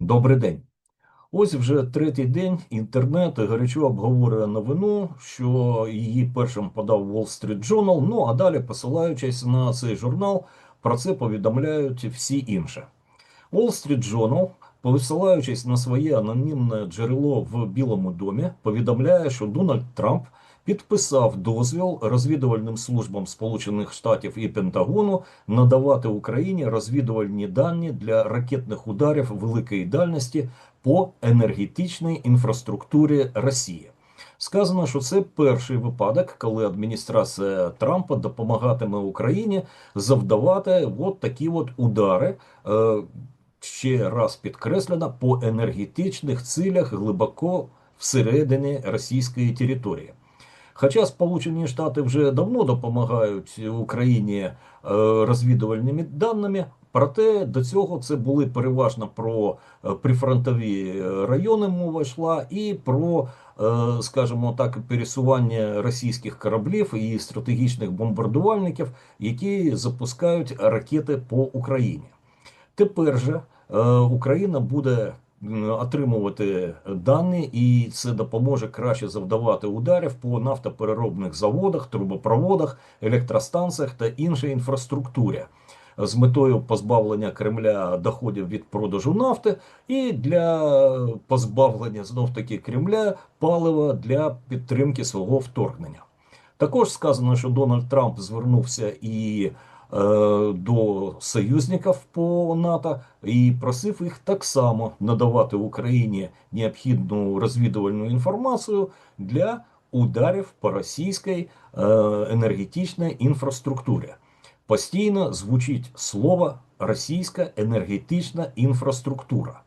Добрий день. Ось вже третій день інтернет гарячо обговорює новину, що її першим подав Wall Street Journal, ну а далі, посилаючись на цей журнал, про це повідомляють всі інші. Wall Street Journal, посилаючись на своє анонімне джерело в Білому домі, повідомляє, що Дональд Трамп підписав дозвіл розвідувальним службам Сполучених Штатів і Пентагону надавати Україні розвідувальні дані для ракетних ударів великої дальності по енергетичній інфраструктурі Росії. Сказано, що це перший випадок, коли адміністрація Трампа допомагатиме Україні завдавати от такі от удари. Е, ще раз підкреслено, по енергетичних цілях глибоко всередині російської території. Хоча Сполучені Штати вже давно допомагають Україні е, розвідувальними даними, проте до цього це були переважно про е, прифронтові райони мова йшла і про, е, скажімо так, пересування російських кораблів і стратегічних бомбардувальників, які запускають ракети по Україні. Тепер же Україна буде отримувати дані, і це допоможе краще завдавати ударів по нафтопереробних заводах, трубопроводах, електростанціях та іншій інфраструктурі. З метою позбавлення Кремля доходів від продажу нафти і для позбавлення знов таки Кремля палива для підтримки свого вторгнення. Також сказано, що Дональд Трамп звернувся і до союзників по НАТО і просив їх так само надавати Україні необхідну розвідувальну інформацію для ударів по російській е, енергетичній інфраструктурі. Постійно звучить слово російська енергетична інфраструктура.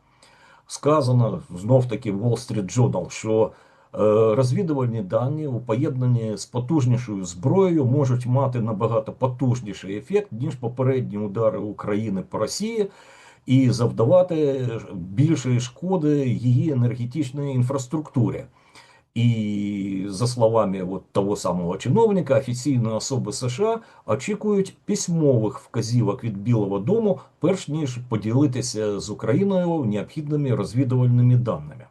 Сказано знов таки в Wall Street Journal, що Е, розвідувальні дані у поєднанні з потужнішою зброєю можуть мати набагато потужніший ефект, ніж попередні удари України по Росії, і завдавати більшої шкоди її енергетичної інфраструктурі. І за словами от того самого чиновника, офіційної особи США очікують письмових вказівок від Білого Дому, перш ніж поділитися з Україною необхідними розвідувальними даними.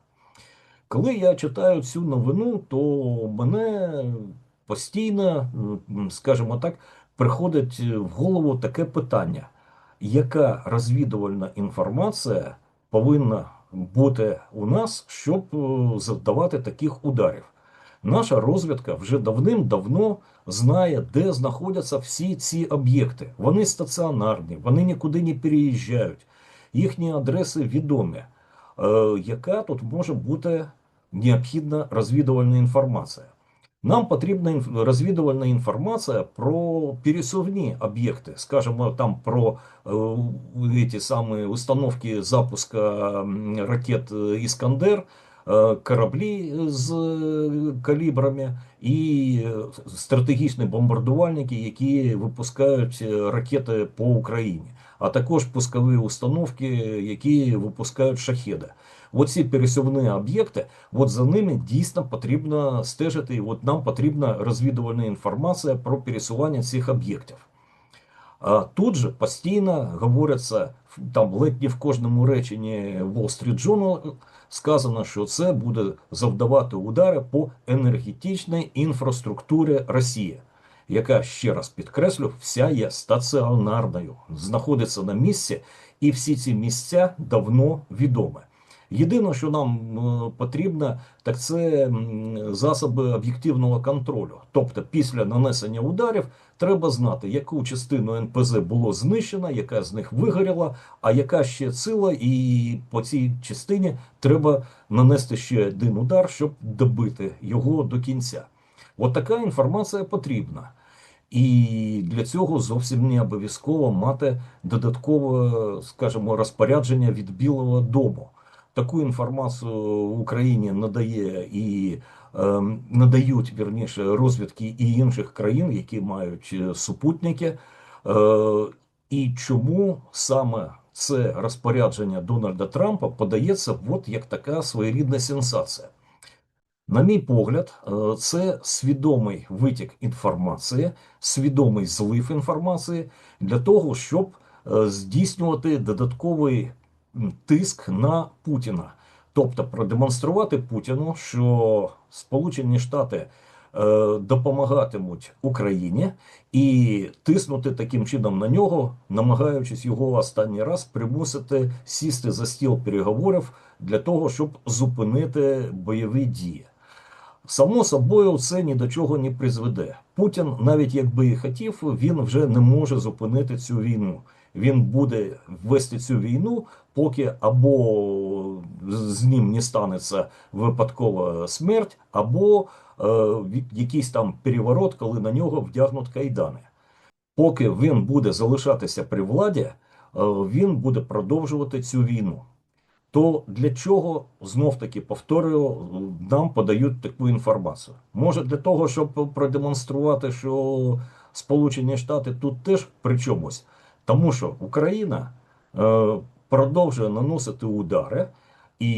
Коли я читаю цю новину, то мене постійно, скажімо так, приходить в голову таке питання, яка розвідувальна інформація повинна бути у нас, щоб е, завдавати таких ударів. Наша розвідка вже давним-давно знає, де знаходяться всі ці об'єкти. Вони стаціонарні, вони нікуди не переїжджають, їхні адреси відомі. Е, яка тут може бути необхідна розвідувальна інформація. Нам потрібна розвідувальна інформація про пересувні об'єкти, скажімо, там про е, ці самі установки запуска ракет Іскандер, е, кораблі з калібрами і стратегічні бомбардувальники, які випускають ракети по Україні, а також пускові установки, які випускають шахеди Оці пересувні об'єкти, от за ними дійсно потрібно стежити. І от нам потрібна розвідувальна інформація про пересування цих об'єктів. Тут же постійно говориться там ледь не в кожному реченні Wall Street Journal сказано, що це буде завдавати удари по енергетичній інфраструктурі Росії, яка ще раз підкреслю, вся є стаціонарною, знаходиться на місці, і всі ці місця давно відомі. Єдине, що нам е, потрібно, так це засоби об'єктивного контролю. Тобто, після нанесення ударів треба знати, яку частину НПЗ було знищено, яка з них вигоріла, а яка ще ціла, і по цій частині треба нанести ще один удар, щоб добити його до кінця. От така інформація потрібна. І для цього зовсім не обов'язково мати додаткове, скажімо, розпорядження від Білого Дому. Таку інформацію Україні надає і е, надають вірніше розвідки і інших країн, які мають е, супутники. Е, і чому саме це розпорядження Дональда Трампа подається от як така своєрідна сенсація? На мій погляд, е, це свідомий витік інформації, свідомий злив інформації для того, щоб е, здійснювати додатковий тиск на Путіна. Тобто продемонструвати Путіну, що Сполучені Штати е, допомагатимуть Україні і тиснути таким чином на нього, намагаючись його останній раз примусити сісти за стіл переговорів для того, щоб зупинити бойові дії. Само собою, це ні до чого не призведе. Путін, навіть якби і хотів, він вже не може зупинити цю війну. Він буде вести цю війну, поки або з ним не станеться випадкова смерть, або е, якийсь там переворот, коли на нього вдягнуть кайдани. Поки він буде залишатися при владі, е, він буде продовжувати цю війну. То для чого знов таки повторюю, нам подають таку інформацію? Може для того, щоб продемонструвати, що Сполучені Штати тут теж при чомусь, тому що Україна е, продовжує наносити удари, і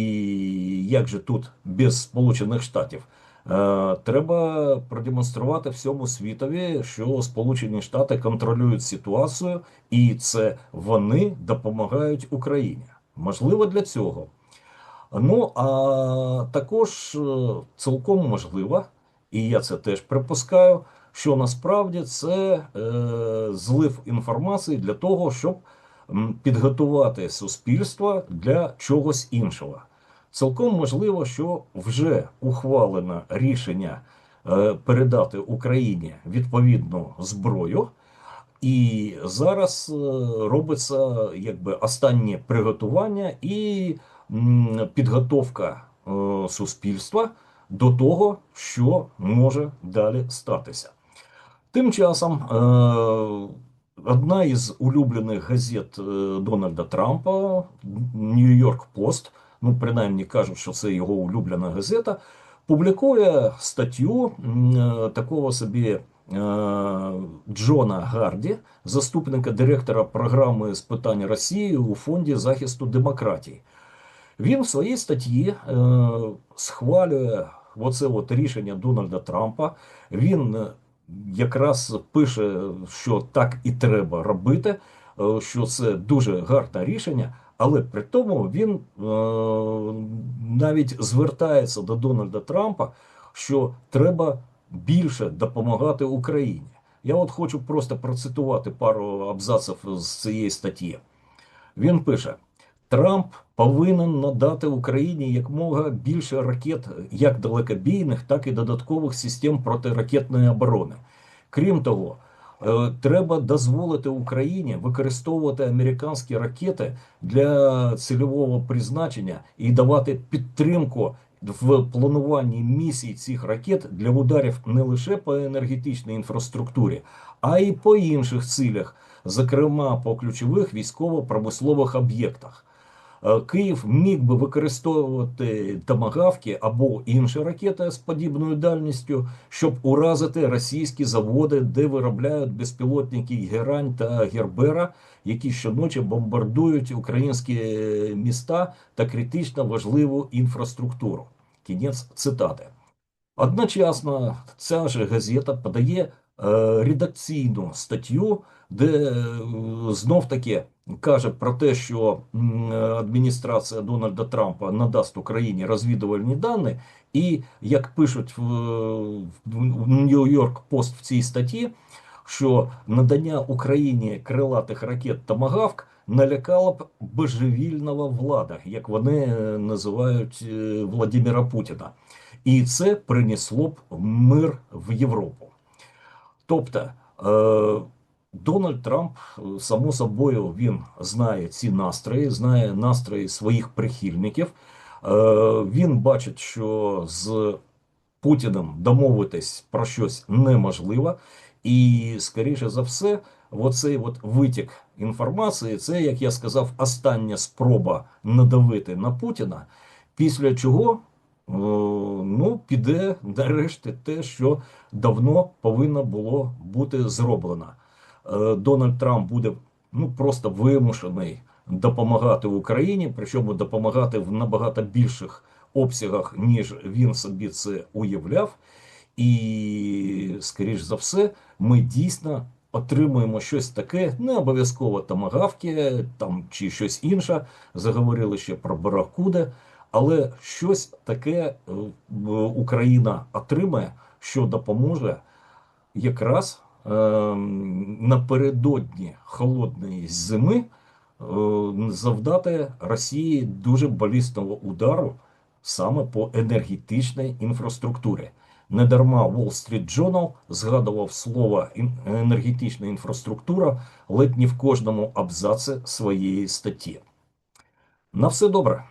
як же тут без Сполучених Штатів? Е, треба продемонструвати всьому світові, що Сполучені Штати контролюють ситуацію, і це вони допомагають Україні. Можливо, для цього. Ну, а також е, цілком можливо, і я це теж припускаю, що насправді це е, злив інформації для того, щоб підготувати суспільство для чогось іншого. Цілком можливо, що вже ухвалено рішення е, передати Україні відповідну зброю. І зараз е, робиться якби останнє приготування і підготовка е, суспільства до того, що може далі статися. Тим часом е, одна із улюблених газет Дональда Трампа, Нью-Йорк Пост, ну принаймні кажуть, що це його улюблена газета, публікує статтю такого собі. Е, Джона Гарді, заступника директора програми з питань Росії у фонді захисту демократії. Він в своїй статті е, схвалює оце от рішення Дональда Трампа. Він е, якраз пише, що так і треба робити, е, що це дуже гарне рішення. Але при тому він е, навіть звертається до Дональда Трампа, що треба більше допомагати Україні. Я от хочу просто процитувати пару абзаців з цієї статті. Він пише: Трамп повинен надати Україні якмога більше ракет, як далекобійних, так і додаткових систем протиракетної оборони. Крім того, е, треба дозволити Україні використовувати американські ракети для цільового призначення і давати підтримку в плануванні місій цих ракет для ударів не лише по енергетичній інфраструктурі, а й по інших цілях, зокрема по ключових військово-промислових об'єктах. Е, Київ міг би використовувати томагавки або інші ракети з подібною дальністю, щоб уразити російські заводи, де виробляють безпілотники Герань та Гербера, які щоночі бомбардують українські міста та критично важливу інфраструктуру. Кінець цитати. Одночасно ця ж газета подає е, редакційну статтю, де е, знов таки каже про те, що адміністрація Дональда Трампа надасть Україні розвідувальні дані, і як пишуть в Нью-Йорк Пост в цій статті, що надання Україні крилатих ракет Томагавк налякала б божевільного влада, як вони називають е, Владимира Путіна, і це принесло б мир в Європу. Тобто е, Дональд Трамп, само собою, він знає ці настрої, знає настрої своїх прихильників. Е, він бачить, що з Путіним домовитись про щось неможливо, і, скоріше за все, оцей от витік інформації це, як я сказав, остання спроба надавити на Путіна, після чого піде нарешті те, що давно повинно було бути зроблено. Е, Дональд Трамп буде ну, просто вимушений допомагати Україні, причому допомагати в набагато більших обсягах, ніж він собі це уявляв. І, скоріш за все, ми дійсно отримуємо щось таке, не обов'язково томагавки там чи щось інше. Заговорили ще про баракуди, але щось таке е, Україна отримає, що допоможе якраз е, напередодні холодної зими е, завдати Росії дуже балісного удару саме по енергетичній інфраструктурі. Недарма Wall Street Journal згадував слово енергетична інфраструктура ледь не в кожному абзаці своєї статті. На все добре.